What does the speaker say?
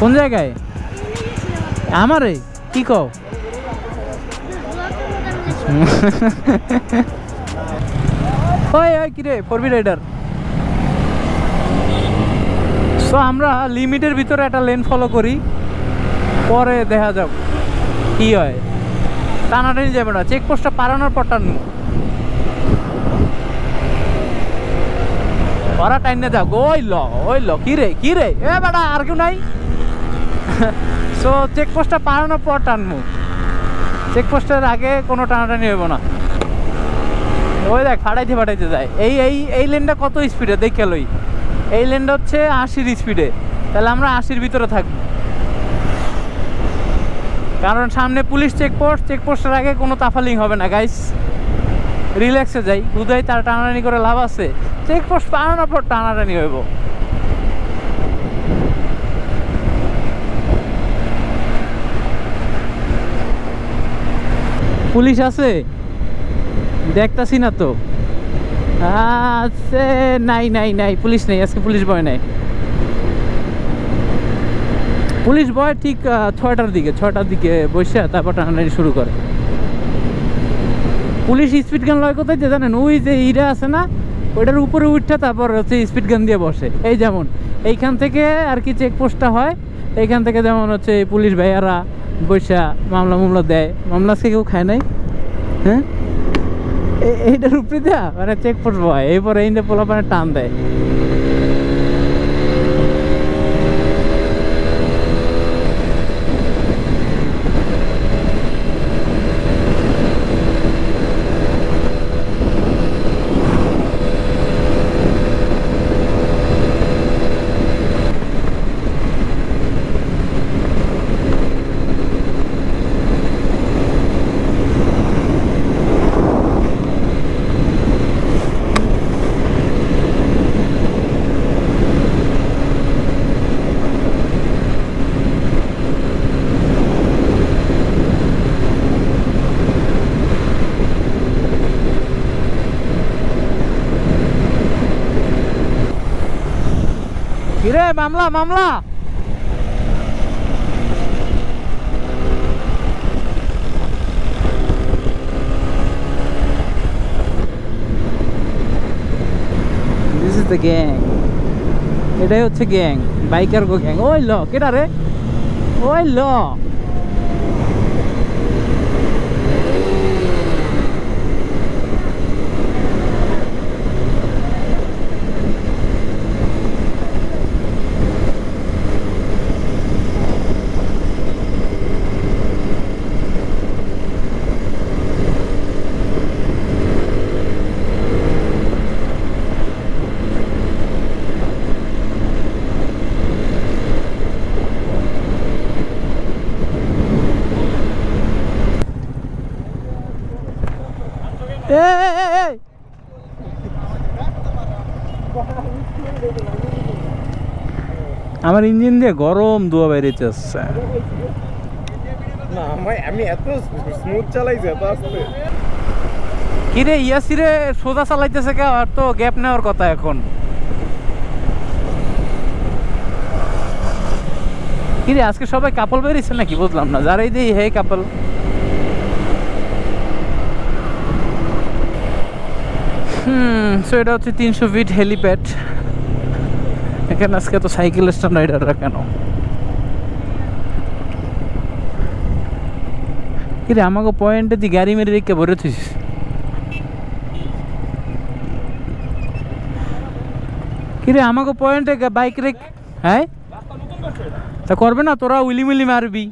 কোন জায়গায়? আমারে? কি কও? কিরে ফোরবি রাইডার। সো আমরা লিমিটের ভিতরে একটা লেন ফলো করি, পরে দেখা যাক কি হয়। টানাটানি যাবে না চেকপোস্টটা পারানোর পর টানবো ওরা টাইনে যাক। ওই ল ওই ল কি রে কি রে এ বেটা, আর কেউ নাই? সো চেকপোস্টটা পারানোর পর টানবো। চেকপোস্টের আগে কোনো টানাটানি হইব না। ওই দেখ, ফাটাইতে ফাটাইতে যায়। এই এই এই লেনটা কত স্পিডে দেখে লই। এই লেনটা হচ্ছে আশির স্পিডে তাহলে আমরা আশির ভিতরে থাকব। কারণ সামনে পুলিশ চেকপোস্ট চেকপোস্টের আগে কোনো তাফালিং হবে না গাইস রিল্যাক্সে যাই। উদয় তার টানাটানি করে লাভ আছে। চেকপোস্ট পারানোর পর টানাটানি হইব। পুলিশ আছে? দেখতাছি না তো। আছে, নাই নাই নাই, পুলিশ নেই, আজকে পুলিশ বয় নাই। পুলিশ বয় ঠিক ছয়টার দিকে ছয়টার দিকে বসে তারপর টানাটানি শুরু করে। পুলিশ স্পিড গান লয় কোথায় যে জানেন? ওই যে ইরা আছে না, ওইটার উপরে উঠে তারপর হচ্ছে স্পিড গান দিয়ে বসে। এই যেমন, এইখান থেকে আর কি চেকপোস্টটা হয় এইখান থেকে যেমন হচ্ছে পুলিশ ভাইয়ারা বৈশা মামলা মামলা দেয়, মামলা আজকে কেউ খায় নাই? হ্যাঁ? এইটা এইটার উপরে মানে চেকপোস্ট ভয় এরপরে এই পোলা মানে টান দেয়। কিরে, মামলা মামলা। গ্যাং এটাই হচ্ছে গ্যাং বাইকার গো গ্যাং ওই ল, কেটা রে? ওই ল। এই। আমার ইঞ্জিন দিয়ে গরম ধোয়া বেরিয়েছে আসছে আমি আমি এত স্মুথ চালাইছি এত আস্তে। কিরে ইয়াসিরে সোজা চালাইতেছে কে? আর তো গ্যাপ নেওয়ার কথা এখন। কিরে আজকে সবাই কাপল বেরিয়েছে নাকি? বুঝলাম না। যারাই দিই হে কাপল। হুম সো এটা হচ্ছে তিনশো ফিট হেলিপ্যাড এখানে আজকে তো সাইকেল স্ট্যান্ড রাইডাররা কেন? কিরে, আমাকে পয়েন্টে দি গাড়ি মেরে রেখে ভরে থুইস কিরে, আমাকে পয়েন্টে বাইক রেখ হ্যাঁ? তা করবে না, তোরা উইলি মিলি মারবি।